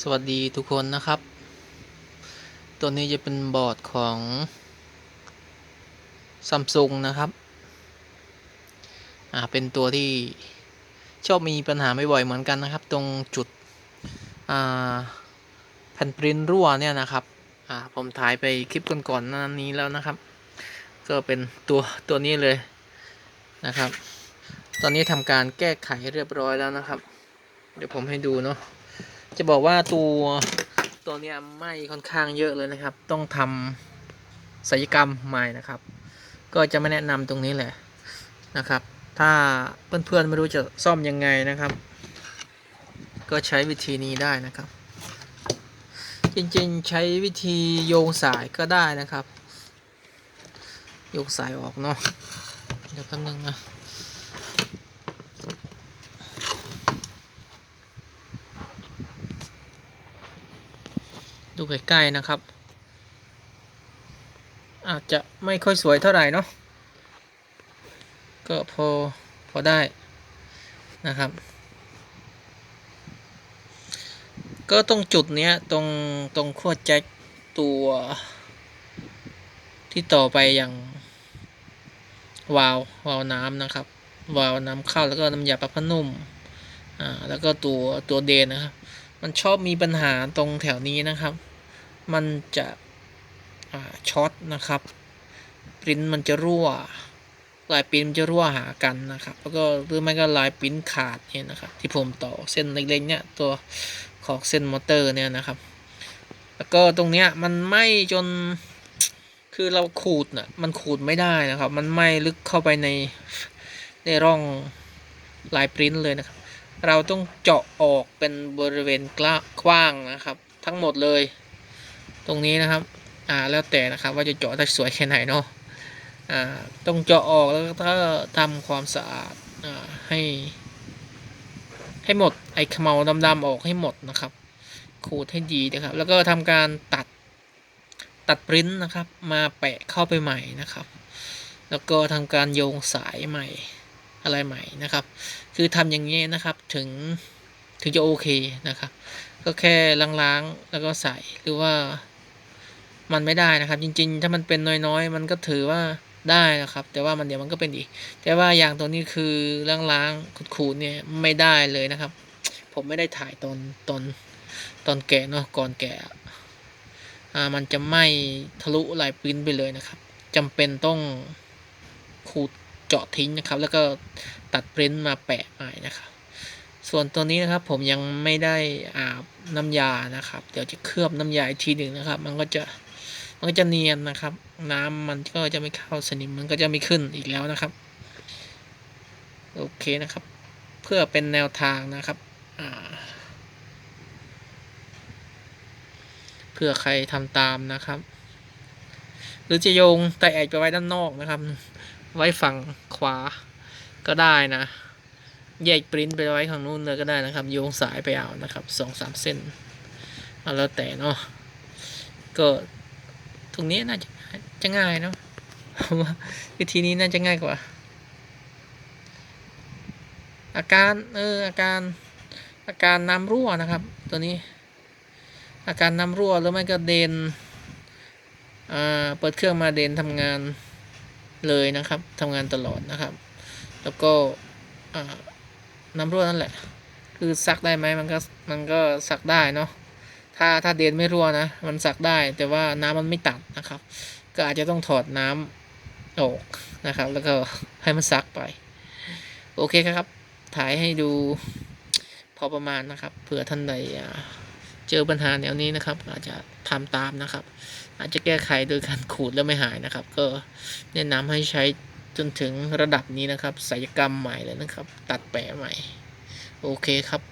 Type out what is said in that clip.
สวัสดีทุกคนนะครับ ตัวนี้จะเป็นบอร์ดของซัมซุงนะครับ อ่า เป็นตัวที่ชอบมีปัญหาไม่บ่อยเหมือนกันนะครับ ตรงจุด อ่า แผ่นปริ้นรั่วเนี่ยนะครับ อ่า ผมถ่ายไปคลิปก่อนๆหน้านี้แล้วนะครับ ก็เป็นตัวตัวนี้เลยนะครับ ตอนนี้ทำการแก้ไขเรียบร้อยแล้วนะครับ เดี๋ยวผมให้ดูเนาะ จะบอกว่าตัวตัวเนี้ยไหม้ค่อนข้างเยอะเลยนะครับ ต้องทำศัลยกรรมใหม่นะครับ ก็จะไม่แนะนำตรงนี้แหละนะครับ ถ้าเพื่อนๆไม่รู้จะซ่อมยังไงนะครับ ก็ใช้วิธีนี้ได้นะครับ จริงๆใช้วิธีโยงสายก็ได้นะครับ โยงสายออกเนาะเดี๋ยวแป๊บนึงนะ ดูใกล้ๆนะครับ อาจจะไม่ค่อยสวยเท่าไหร่เนาะก็พอพอได้นะครับ ก็ตรงจุดเนี้ยตรงตรงขั้วแจ็คตัวที่ต่อไปอย่างวาล์ววาล์วน้ำนะครับ วาล์วน้ำเข้าแล้วก็น้ำยาปรับผ้านุ่มอ่าแล้วก็ตัวตัวเดนนะครับ มันชอบมีปัญหาตรงแถวนี้นะครับ มันจะช็อตนะครับปริ้นมันจะรั่วลายปริ้นมันจะรั่วหากันนะครับแล้วก็หรือไม่ก็ลายปริ้นขาดเนี่ยนะครับที่ผมต่อเส้นเล็กๆเนี่ยตัวของเส้นมอเตอร์เนี่ยนะครับ แล้วก็ตรงเนี้ยมันไหม้จนคือเราขูดน่ะมันขูดไม่ได้นะครับ มันไหม้ลึกเข้าไปในในร่องลายปริ้นเลยนะครับ เราต้องเจาะออกเป็นบริเวณกล้ากว้างนะครับ ทั้งหมดเลย ตรงนี้นะครับ อ่า แล้วแต่นะครับว่าจะเจาะได้สวยแค่ไหนเนาะ อ่า ต้องเจาะออกแล้วก็ทำความสะอาด อ่า ให้ ให้หมดไอ้เขมเอาดำๆออกให้หมดนะครับ ขูดให้ดีนะครับ แล้วก็ทำการตัด ตัดปริ้นนะครับ มาแปะเข้าไปใหม่นะครับ แล้วก็ทำการโยงสายใหม่ อะไรใหม่นะครับ คือทำอย่างนี้นะครับถึงถึงจะโอเคนะครับ ก็แค่ล้างๆ แล้วก็ใส่หรือว่า มันไม่ได้นะครับ จริง ๆ ถ้ามันเป็นน้อยๆ มันก็ถือว่าได้นะครับ แต่ว่ามันเดี๋ยวมันก็เป็นอีก แต่ว่าอย่างตัวนี้คือล้างๆขูดๆเนี่ยไม่ได้เลยนะครับ ผมไม่ได้ถ่ายตอนตอนตอนแกะเนาะก่อนแกะอ่ามันจะไม้ทะลุลายปริ้นไปเลยนะครับจำเป็นต้องขูดเจาะทิ้งนะครับ แล้วก็ตัดปริ้นมาแปะใหม่นะครับ ส่วนตัวนี้นะครับผมยังไม่ได้อาบน้ำยานะครับ เดี๋ยวจะเคลือบน้ำยาอีกทีหนึ่งนะครับ มันก็จะ มันก็จะเนียนนะครับ น้ำมันก็จะไม่เข้าสนิมมันก็จะไม่ขึ้นอีกแล้วนะครับ โอเคนะครับ เพื่อเป็นแนวทางนะครับเพื่อใครทำตามนะครับ หรือจะโยงไตแอกไปไว้ด้านนอกนะครับ ไว้ฝั่งขวาก็ได้นะแยกปริ้นไปไว้ข้างนู้นเลยก็ได้นะครับ โยงสายไปเอานะครับสองสามเส้นเอาแล้วแต่เนาะก็ ตรงนี้น่าจะจะง่ายเนาะผมว่าวิธีนี้น่าจะง่ายกว่า อาการเอออาการอาการน้ำรั่วนะครับ ตัวนี้ อาการน้ำรั่วแล้วไม่ก็เดนอ่าเปิดเครื่องมาเดนทำงานเลยนะครับทำงานตลอดนะครับ แล้วก็น้ำรั่วนั่นแหละ คือซักได้ไหมมันก็มันก็ซักได้เนาะ ถ้าถ้าเดนไม่รั่วนะ มันซักได้แต่ว่าน้ำมันไม่ตัดนะครับ ก็อาจจะต้องถอดน้ำออกนะครับ แล้วก็ให้มันซักไป โอเคครับ ถ่ายให้ดูพอประมาณนะครับเผื่อท่านใดเจอปัญหาแนวนี้นะครับ อาจจะทำตามนะครับ อาจจะแก้ไขโดยการขูดแล้วไม่หายนะครับ ก็แนะนำให้ใช้จนถึงระดับนี้นะครับศัลยกรรมใหม่เลยนะครับ ตัดแปะใหม่ โอเคครับ